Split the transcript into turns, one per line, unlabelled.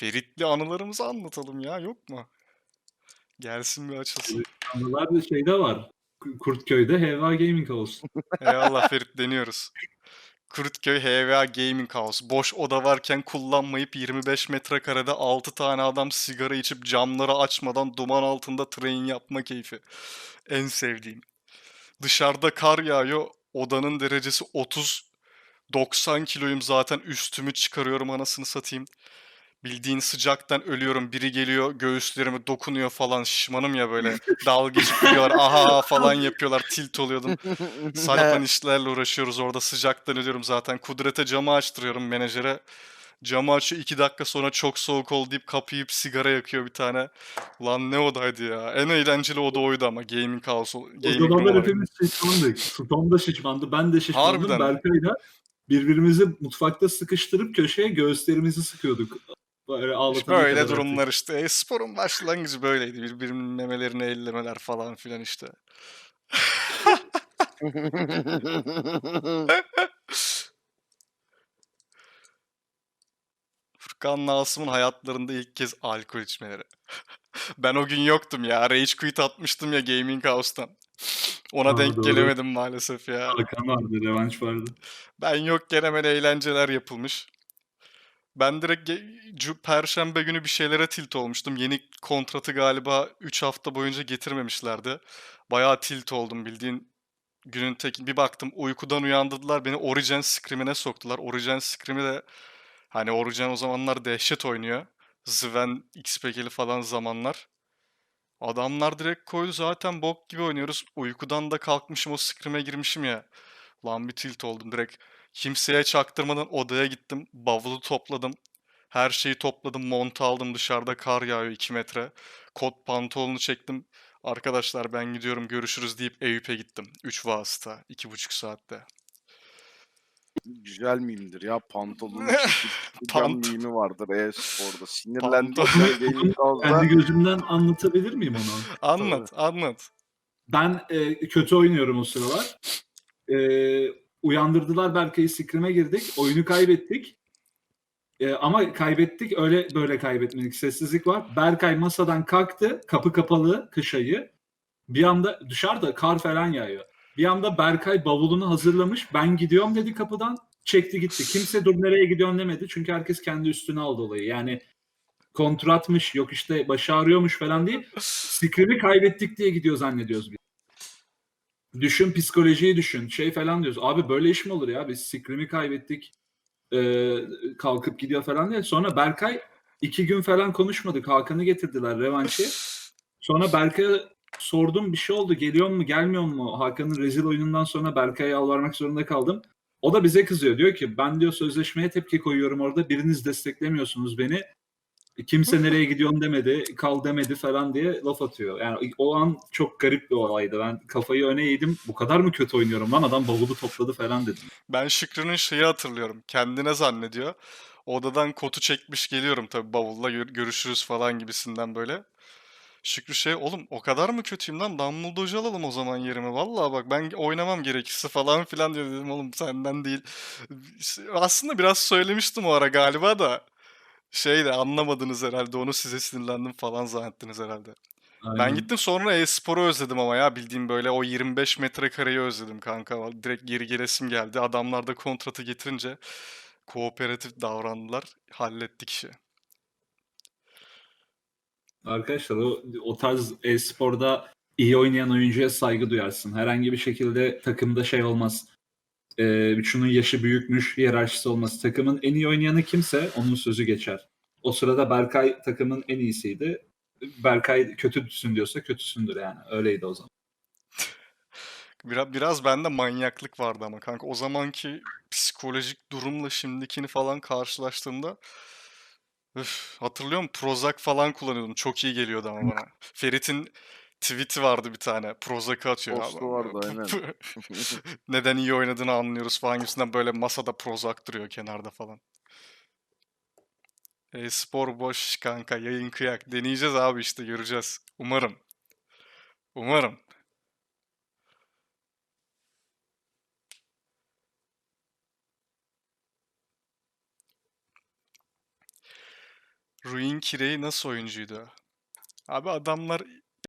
Ferit'le anılarımızı anlatalım ya yok mu? Gelsin bir açılsın.
Anılar da şeyde var. Ku- Kurtköy'de Heva Gaming House.
Eyvallah Ferit deniyoruz. Kurtköy HVA Gaming House. Boş oda varken kullanmayıp 25 metrekarede 6 tane adam sigara içip camları açmadan duman altında train yapma keyfi. En sevdiğim. Dışarıda kar yağıyor. Odanın derecesi 30. 90 kiloyum zaten üstümü çıkarıyorum anasını satayım. Bildiğin sıcaktan ölüyorum. Biri geliyor göğüslerime dokunuyor falan. Şişmanım ya böyle. Dalga geçip gülüyorlar. Aha falan yapıyorlar. Tilt oluyordum. Saçma işlerle uğraşıyoruz orada sıcaktan ölüyorum zaten. Kudret'e camı açtırıyorum menajere. Camı açıyor iki dakika sonra çok soğuk oldu deyip kapayıp sigara yakıyor bir tane. Ulan ne odaydı ya. En eğlenceli oda oydu ama Gaming House.
O
Gaming olarak.
hepimiz şişmandık. Tom da şişmandı, ben de şişmandım.
Harbiden.
Berkay'la birbirimizi mutfakta sıkıştırıp köşeye göğüslerimizi sıkıyorduk. Böyle
İşte
ağlatana
böyle
kadar
durumlar işte. E, sporun başlangıcı böyleydi. Birbirinin memelerini ellemeler falan filan işte. Furkan'la Asım'ın hayatlarında ilk kez alkol içmeleri. ben o gün yoktum ya. Rage quit atmıştım ya Gaming House'tan. Ona
Aa,
denk
doğru.
gelemedim maalesef ya.
Hakan vardı, revanş vardı.
Ben yokken hemen eğlenceler yapılmış. Ben direkt Perşembe günü bir şeylere tilt olmuştum. Yeni kontratı galiba 3 hafta boyunca getirmemişlerdi. Bayağı tilt oldum bildiğin günün tek bir baktım uykudan uyandırdılar beni Origin Scream'ine soktular. Origin Scream'i de hani Origin o zamanlar dehşet oynuyor. Zven, XPK'li falan zamanlar. Adamlar direkt koydu zaten bok gibi oynuyoruz. Uykudan da kalkmışım o Scream'e girmişim ya. Lan bir tilt oldum direkt. Kimseye çaktırmadan odaya gittim. Bavulu topladım. Her şeyi topladım. Mont aldım. Dışarıda kar yağıyor 2 metre. Kot pantolonu çektim. Arkadaşlar ben gidiyorum görüşürüz deyip Eyüp'e gittim. 3 vasıta. 2,5 saatte.
Güzel miyimdir ya pantolonun çekip can
Pant-
mimi vardır e-sporda. Sinirlendim.
Kendi gözümden anlatabilir miyim onu?
Anlat anlat.
Ben e, kötü oynuyorum o sıralar. E, uyandırdılar Berkay'ı Scrim'e girdik. Oyunu kaybettik. E, ama kaybettik öyle böyle kaybetmedik. Sessizlik var. Berkay masadan kalktı. Kapı kapalı kış ayı. Bir anda dışarıda kar falan yağıyor. Bir anda Berkay bavulunu hazırlamış. Ben gidiyorum dedi kapıdan. Çekti gitti. Kimse dur nereye gidiyorsun demedi. Çünkü herkes kendi üstüne aldı olayı. Yani kontratmış yok işte başı ağrıyormuş falan diye. Scrim'i kaybettik diye gidiyor zannediyoruz biz. Düşün psikolojiyi düşün. Şey falan diyoruz. Abi böyle iş mi olur ya? Biz Scrim'i kaybettik. Ee, kalkıp gidiyor falan diye. Sonra Berkay iki gün falan konuşmadık. Hakan'ı getirdiler revanşı. Sonra Berkay'a sordum bir şey oldu. Geliyor mu gelmiyor mu? Hakan'ın rezil oyunundan sonra Berkay'a yalvarmak zorunda kaldım. O da bize kızıyor. Diyor ki ben diyor sözleşmeye tepki koyuyorum orada. Biriniz desteklemiyorsunuz beni. Kimse nereye gidiyorsun demedi, kal demedi falan diye laf atıyor. Yani o an çok garip bir olaydı. Ben kafayı öne eğdim. Bu kadar mı kötü oynuyorum lan? Adam bavulu topladı falan dedim.
Ben Şükrü'nün şeyi hatırlıyorum. Kendine zannediyor. Odadan kotu çekmiş geliyorum tabii bavulla gör- görüşürüz falan gibisinden böyle. Şükrü şey oğlum o kadar mı kötüyüm lan Dumbledore alalım o zaman yerime. Vallahi bak ben oynamam gerekirse falan filan diyor dedim oğlum senden değil. Aslında biraz söylemiştim o ara galiba da. Şey de anlamadınız herhalde onu size sinirlendim falan zannettiniz herhalde. Ben
Aynen.
gittim sonra e-sporu özledim ama ya bildiğim böyle o 25 metrekareyi özledim kanka. Direkt geri gelesim geldi. Adamlar da kontratı getirince kooperatif davrandılar. Hallettik işi.
Arkadaşlar o, o tarz e-sporda iyi oynayan oyuncuya saygı duyarsın. Herhangi bir şekilde takımda şey olmaz. Ee, şunun yaşı büyükmüş, hiyerarşisi olmaz. Takımın en iyi oynayanı kimse onun sözü geçer. O sırada Berkay takımın en iyisiydi. Berkay kötüsün diyorsa kötüsündür yani. Öyleydi o zaman.
Biraz, biraz bende manyaklık vardı ama kanka o zamanki psikolojik durumla şimdikini falan karşılaştığımda üf, hatırlıyor musun? Prozac falan kullanıyordum. Çok iyi geliyordu ama bana. Ferit'in tweet'i vardı bir tane. Prozac'ı atıyor.
Postu
abi.
vardı, aynen.
Neden iyi oynadığını anlıyoruz falan gibisinden böyle masada Prozac duruyor kenarda falan. E-spor boş kanka yayın kıyak. Deneyeceğiz abi işte göreceğiz. Umarım. Umarım. Ruin Kirey nasıl oyuncuydu? Abi adamlar